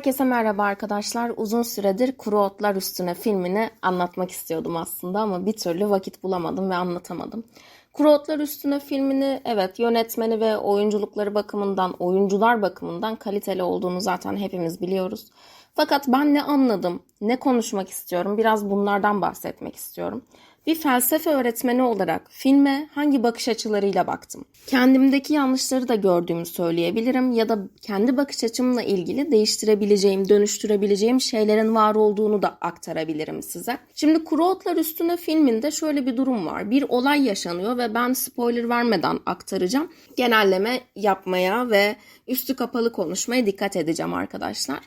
Herkese merhaba arkadaşlar. Uzun süredir Kuru Otlar Üstüne filmini anlatmak istiyordum aslında ama bir türlü vakit bulamadım ve anlatamadım. Kuru Otlar Üstüne filmini evet yönetmeni ve oyunculukları bakımından, oyuncular bakımından kaliteli olduğunu zaten hepimiz biliyoruz. Fakat ben ne anladım, ne konuşmak istiyorum, biraz bunlardan bahsetmek istiyorum. Bir felsefe öğretmeni olarak filme hangi bakış açılarıyla baktım? Kendimdeki yanlışları da gördüğümü söyleyebilirim ya da kendi bakış açımla ilgili değiştirebileceğim, dönüştürebileceğim şeylerin var olduğunu da aktarabilirim size. Şimdi Kuru Otlar Üstüne filminde şöyle bir durum var. Bir olay yaşanıyor ve ben spoiler vermeden aktaracağım. Genelleme yapmaya ve üstü kapalı konuşmaya dikkat edeceğim arkadaşlar.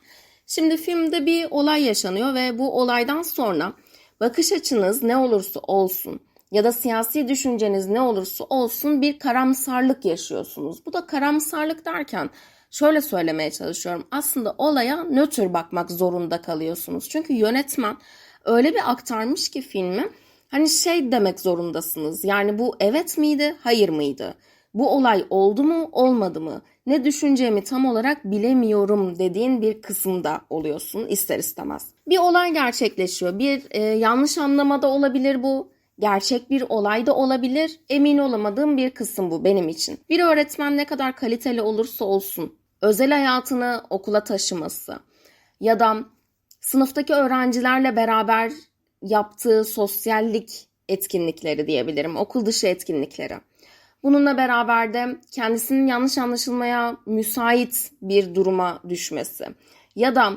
Şimdi filmde bir olay yaşanıyor ve bu olaydan sonra bakış açınız ne olursa olsun ya da siyasi düşünceniz ne olursa olsun bir karamsarlık yaşıyorsunuz. Bu da karamsarlık derken şöyle söylemeye çalışıyorum. Aslında olaya nötr bakmak zorunda kalıyorsunuz. Çünkü yönetmen öyle bir aktarmış ki filmi hani şey demek zorundasınız. Yani bu evet miydi, hayır mıydı? Bu olay oldu mu, olmadı mı? Ne düşüneceğimi tam olarak bilemiyorum dediğin bir kısımda oluyorsun ister istemez. Bir olay gerçekleşiyor. Bir e, yanlış anlamada olabilir bu. Gerçek bir olay da olabilir. Emin olamadığım bir kısım bu benim için. Bir öğretmen ne kadar kaliteli olursa olsun özel hayatını okula taşıması ya da sınıftaki öğrencilerle beraber yaptığı sosyallik etkinlikleri diyebilirim. Okul dışı etkinlikleri. Bununla beraber de kendisinin yanlış anlaşılmaya müsait bir duruma düşmesi ya da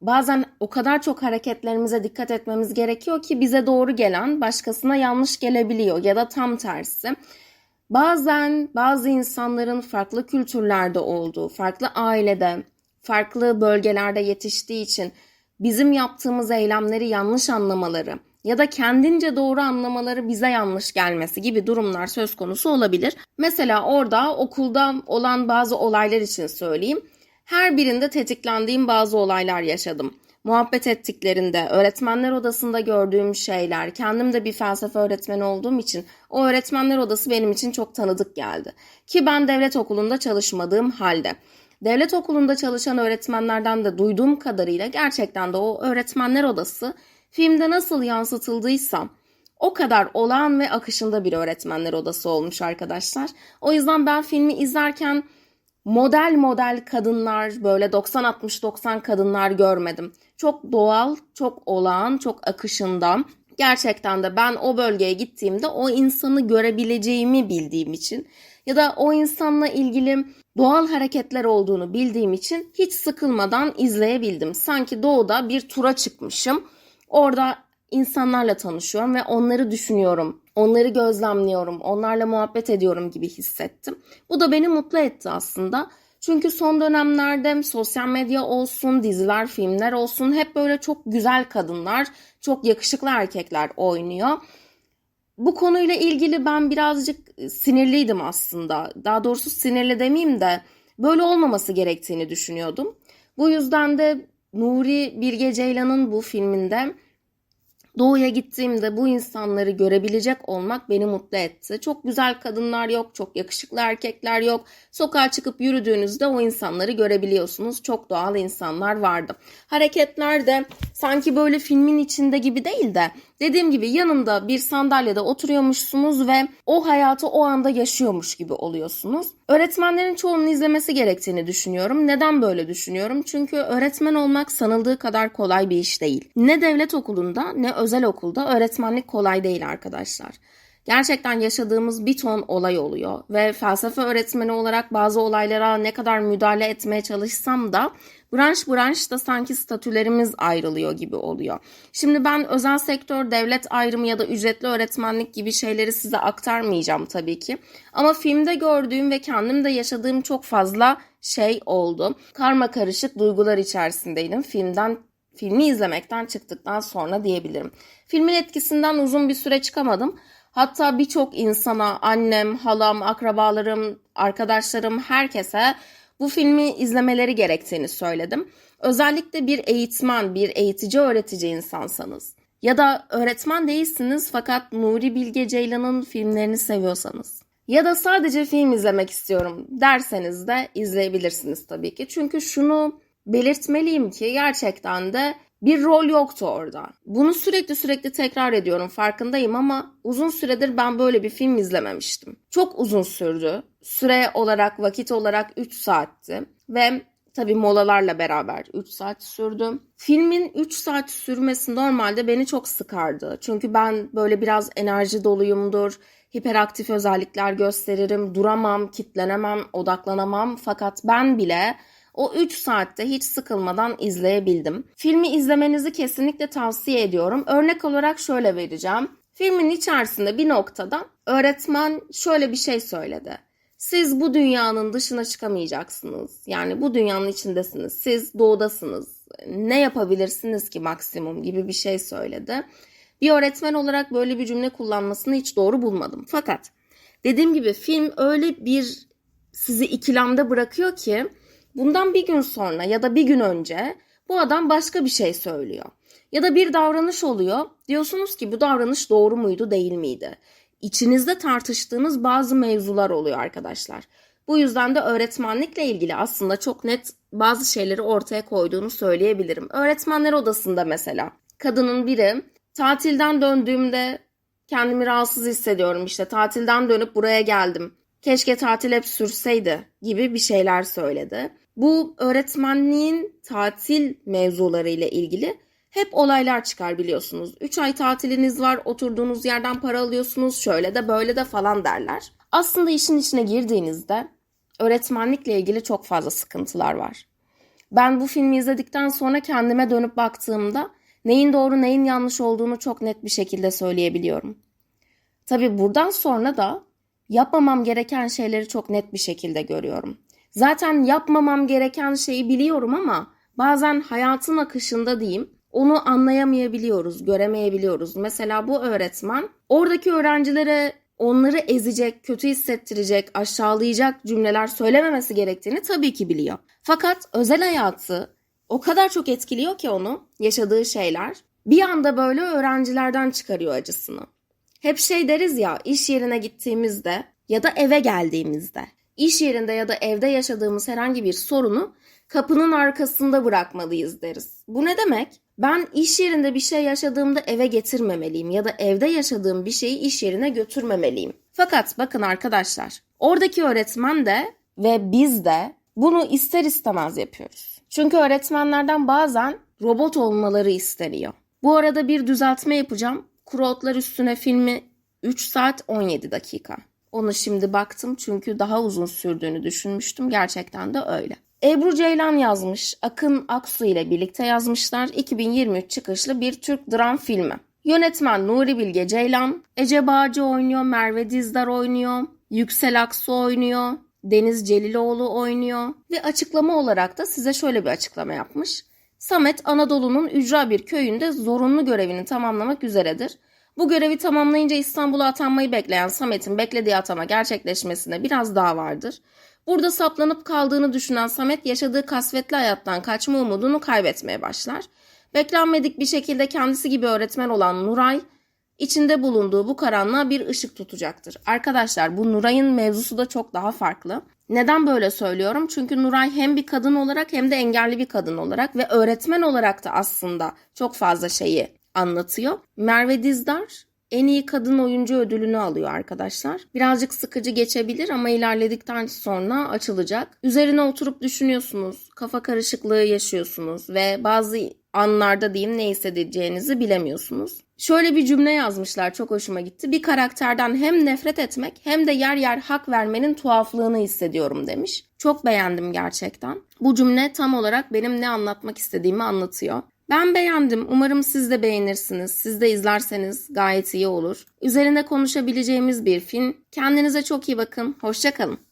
bazen o kadar çok hareketlerimize dikkat etmemiz gerekiyor ki bize doğru gelen başkasına yanlış gelebiliyor ya da tam tersi. Bazen bazı insanların farklı kültürlerde olduğu, farklı ailede, farklı bölgelerde yetiştiği için bizim yaptığımız eylemleri yanlış anlamaları ya da kendince doğru anlamaları bize yanlış gelmesi gibi durumlar söz konusu olabilir. Mesela orada okulda olan bazı olaylar için söyleyeyim. Her birinde tetiklendiğim bazı olaylar yaşadım. Muhabbet ettiklerinde, öğretmenler odasında gördüğüm şeyler, kendim de bir felsefe öğretmeni olduğum için o öğretmenler odası benim için çok tanıdık geldi. Ki ben devlet okulunda çalışmadığım halde. Devlet okulunda çalışan öğretmenlerden de duyduğum kadarıyla gerçekten de o öğretmenler odası filmde nasıl yansıtıldıysa o kadar olağan ve akışında bir öğretmenler odası olmuş arkadaşlar. O yüzden ben filmi izlerken model model kadınlar böyle 90-60-90 kadınlar görmedim. Çok doğal, çok olağan, çok akışında. Gerçekten de ben o bölgeye gittiğimde o insanı görebileceğimi bildiğim için ya da o insanla ilgili doğal hareketler olduğunu bildiğim için hiç sıkılmadan izleyebildim. Sanki doğuda bir tura çıkmışım. Orada insanlarla tanışıyorum ve onları düşünüyorum. Onları gözlemliyorum, onlarla muhabbet ediyorum gibi hissettim. Bu da beni mutlu etti aslında. Çünkü son dönemlerde sosyal medya olsun, diziler, filmler olsun hep böyle çok güzel kadınlar, çok yakışıklı erkekler oynuyor. Bu konuyla ilgili ben birazcık sinirliydim aslında. Daha doğrusu sinirli demeyeyim de böyle olmaması gerektiğini düşünüyordum. Bu yüzden de Nuri Bilge Ceylan'ın bu filminde Doğu'ya gittiğimde bu insanları görebilecek olmak beni mutlu etti. Çok güzel kadınlar yok, çok yakışıklı erkekler yok. Sokağa çıkıp yürüdüğünüzde o insanları görebiliyorsunuz. Çok doğal insanlar vardı. Hareketler de sanki böyle filmin içinde gibi değil de dediğim gibi yanında bir sandalyede oturuyormuşsunuz ve o hayatı o anda yaşıyormuş gibi oluyorsunuz. Öğretmenlerin çoğunun izlemesi gerektiğini düşünüyorum. Neden böyle düşünüyorum? Çünkü öğretmen olmak sanıldığı kadar kolay bir iş değil. Ne devlet okulunda ne özel okulda öğretmenlik kolay değil arkadaşlar. Gerçekten yaşadığımız bir ton olay oluyor ve felsefe öğretmeni olarak bazı olaylara ne kadar müdahale etmeye çalışsam da branş branş da sanki statülerimiz ayrılıyor gibi oluyor. Şimdi ben özel sektör, devlet ayrımı ya da ücretli öğretmenlik gibi şeyleri size aktarmayacağım tabii ki. Ama filmde gördüğüm ve kendim de yaşadığım çok fazla şey oldu. Karma karışık duygular içerisindeydim filmden filmi izlemekten çıktıktan sonra diyebilirim. Filmin etkisinden uzun bir süre çıkamadım. Hatta birçok insana, annem, halam, akrabalarım, arkadaşlarım, herkese bu filmi izlemeleri gerektiğini söyledim. Özellikle bir eğitmen, bir eğitici, öğretici insansanız ya da öğretmen değilsiniz fakat Nuri Bilge Ceylan'ın filmlerini seviyorsanız ya da sadece film izlemek istiyorum derseniz de izleyebilirsiniz tabii ki. Çünkü şunu belirtmeliyim ki gerçekten de bir rol yoktu orada. Bunu sürekli sürekli tekrar ediyorum farkındayım ama uzun süredir ben böyle bir film izlememiştim. Çok uzun sürdü. Süre olarak, vakit olarak 3 saatti ve tabii molalarla beraber 3 saat sürdü. Filmin 3 saat sürmesi normalde beni çok sıkardı. Çünkü ben böyle biraz enerji doluyumdur. Hiperaktif özellikler gösteririm, duramam, kitlenemem, odaklanamam. Fakat ben bile o 3 saatte hiç sıkılmadan izleyebildim. Filmi izlemenizi kesinlikle tavsiye ediyorum. Örnek olarak şöyle vereceğim. Filmin içerisinde bir noktada öğretmen şöyle bir şey söyledi. Siz bu dünyanın dışına çıkamayacaksınız. Yani bu dünyanın içindesiniz. Siz doğudasınız. Ne yapabilirsiniz ki maksimum gibi bir şey söyledi. Bir öğretmen olarak böyle bir cümle kullanmasını hiç doğru bulmadım. Fakat dediğim gibi film öyle bir sizi ikilemde bırakıyor ki bundan bir gün sonra ya da bir gün önce bu adam başka bir şey söylüyor. Ya da bir davranış oluyor. Diyorsunuz ki bu davranış doğru muydu değil miydi? İçinizde tartıştığınız bazı mevzular oluyor arkadaşlar. Bu yüzden de öğretmenlikle ilgili aslında çok net bazı şeyleri ortaya koyduğunu söyleyebilirim. Öğretmenler odasında mesela kadının biri tatilden döndüğümde kendimi rahatsız hissediyorum işte tatilden dönüp buraya geldim. Keşke tatil hep sürseydi gibi bir şeyler söyledi. Bu öğretmenliğin tatil mevzuları ile ilgili hep olaylar çıkar biliyorsunuz. 3 ay tatiliniz var, oturduğunuz yerden para alıyorsunuz, şöyle de böyle de falan derler. Aslında işin içine girdiğinizde öğretmenlikle ilgili çok fazla sıkıntılar var. Ben bu filmi izledikten sonra kendime dönüp baktığımda neyin doğru neyin yanlış olduğunu çok net bir şekilde söyleyebiliyorum. Tabi buradan sonra da yapmamam gereken şeyleri çok net bir şekilde görüyorum. Zaten yapmamam gereken şeyi biliyorum ama bazen hayatın akışında diyeyim onu anlayamayabiliyoruz, göremeyebiliyoruz. Mesela bu öğretmen oradaki öğrencilere onları ezecek, kötü hissettirecek, aşağılayacak cümleler söylememesi gerektiğini tabii ki biliyor. Fakat özel hayatı o kadar çok etkiliyor ki onu, yaşadığı şeyler. Bir anda böyle öğrencilerden çıkarıyor acısını. Hep şey deriz ya, iş yerine gittiğimizde ya da eve geldiğimizde, iş yerinde ya da evde yaşadığımız herhangi bir sorunu kapının arkasında bırakmalıyız deriz. Bu ne demek? Ben iş yerinde bir şey yaşadığımda eve getirmemeliyim ya da evde yaşadığım bir şeyi iş yerine götürmemeliyim. Fakat bakın arkadaşlar, oradaki öğretmen de ve biz de bunu ister istemez yapıyoruz. Çünkü öğretmenlerden bazen robot olmaları isteniyor. Bu arada bir düzeltme yapacağım. Kuru Üstüne filmi 3 saat 17 dakika. Onu şimdi baktım çünkü daha uzun sürdüğünü düşünmüştüm. Gerçekten de öyle. Ebru Ceylan yazmış. Akın Aksu ile birlikte yazmışlar. 2023 çıkışlı bir Türk dram filmi. Yönetmen Nuri Bilge Ceylan, Ece Bağcı oynuyor, Merve Dizdar oynuyor, Yüksel Aksu oynuyor, Deniz Celiloğlu oynuyor ve açıklama olarak da size şöyle bir açıklama yapmış. Samet Anadolu'nun ücra bir köyünde zorunlu görevini tamamlamak üzeredir. Bu görevi tamamlayınca İstanbul'a atanmayı bekleyen Samet'in beklediği atama gerçekleşmesine biraz daha vardır. Burada saplanıp kaldığını düşünen Samet yaşadığı kasvetli hayattan kaçma umudunu kaybetmeye başlar. Beklenmedik bir şekilde kendisi gibi öğretmen olan Nuray içinde bulunduğu bu karanlığa bir ışık tutacaktır. Arkadaşlar bu Nuray'ın mevzusu da çok daha farklı. Neden böyle söylüyorum? Çünkü Nuray hem bir kadın olarak hem de engelli bir kadın olarak ve öğretmen olarak da aslında çok fazla şeyi anlatıyor. Merve Dizdar en iyi kadın oyuncu ödülünü alıyor arkadaşlar. Birazcık sıkıcı geçebilir ama ilerledikten sonra açılacak. Üzerine oturup düşünüyorsunuz, kafa karışıklığı yaşıyorsunuz ve bazı anlarda diyeyim ne hissedeceğinizi bilemiyorsunuz. Şöyle bir cümle yazmışlar çok hoşuma gitti. Bir karakterden hem nefret etmek hem de yer yer hak vermenin tuhaflığını hissediyorum demiş. Çok beğendim gerçekten. Bu cümle tam olarak benim ne anlatmak istediğimi anlatıyor. Ben beğendim. Umarım siz de beğenirsiniz. Siz de izlerseniz gayet iyi olur. Üzerine konuşabileceğimiz bir film. Kendinize çok iyi bakın. Hoşçakalın.